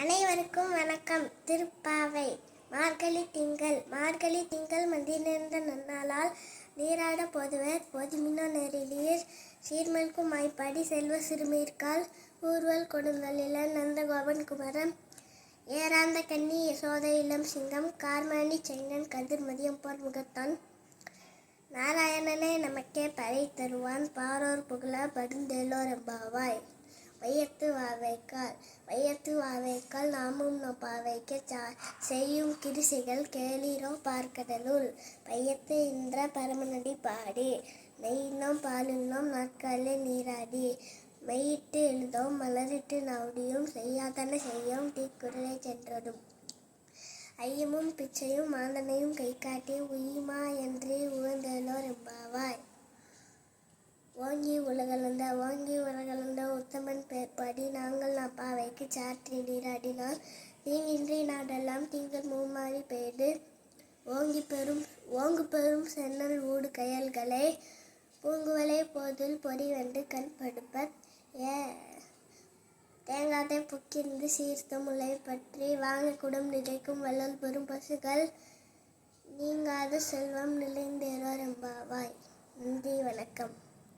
அனைவருக்கும் வணக்கம். திருப்பாவை மார்கழி திங்கள் மார்கழி திங்கள் மதிநின்ற நன்னாளால் நீராட போதுவர். பொதுமினோ நெறிலீர் சீர்மல்கும் மாய்ப்பாடி செல்வ சிறுமீர்கால் ஊர்வல் கொடுங்கலில நந்தகோபன் குமரன். ஏராந்த கன்னி யசோத இளம் சிங்கம் கார்மணி செங்கன் கதிர்மதியம் போர் முகத்தான். நாராயணனே நமக்கே பறை தருவான். பாரோர் புகழ பருந்தேலோர் எம்பாவாய் வையத்து வாவைக்கால் வையத்து வாவைக்கால் நாமும் நொப்பாவைக்க சா செய்யும் கிருசிகள் கேளீரோ பார்க்கடலுள். பையத்து என்ற பரமநடி பாடி நெய்யினோம் பாலினோம் நாட்காலில் நீராடி. மெய்யிட்டு எழுதோம் மலரிட்டு நவுடியும் செய்யாதன செய்யும் தீக்குறளை சென்றதும் ஐயமும் பிச்சையும் மாந்தனையும் கை காட்டி உயிமா என்று உகந்தலோர் எம்பாவாய் ஓங்கி உலகளந்த ஓங்கி உலகளந்த உத்தமன் அடி நாங்கள் அப்பாவைக்கு சாற்றி நீராடினார் தீங்கின்றி நாடெல்லாம் திங்கள் மூமாறி பெய்து ஓங்கி பெறும் ஓங்கு பெரும் சென்னல் ஊடு கயல்களை. பூங்குவலை போதில் பொறி வென்று கண் படுப்பர். ஏ தேங்காதை புக்கிருந்து சீர்த்த முளை பற்றி வாங்க குடம் நிறைக்கும் வள்ளல் பெறும் பசுகள். நீங்காத செல்வம் நிலைந்தேறோர் எம்பாவாய் நன்றி வணக்கம்.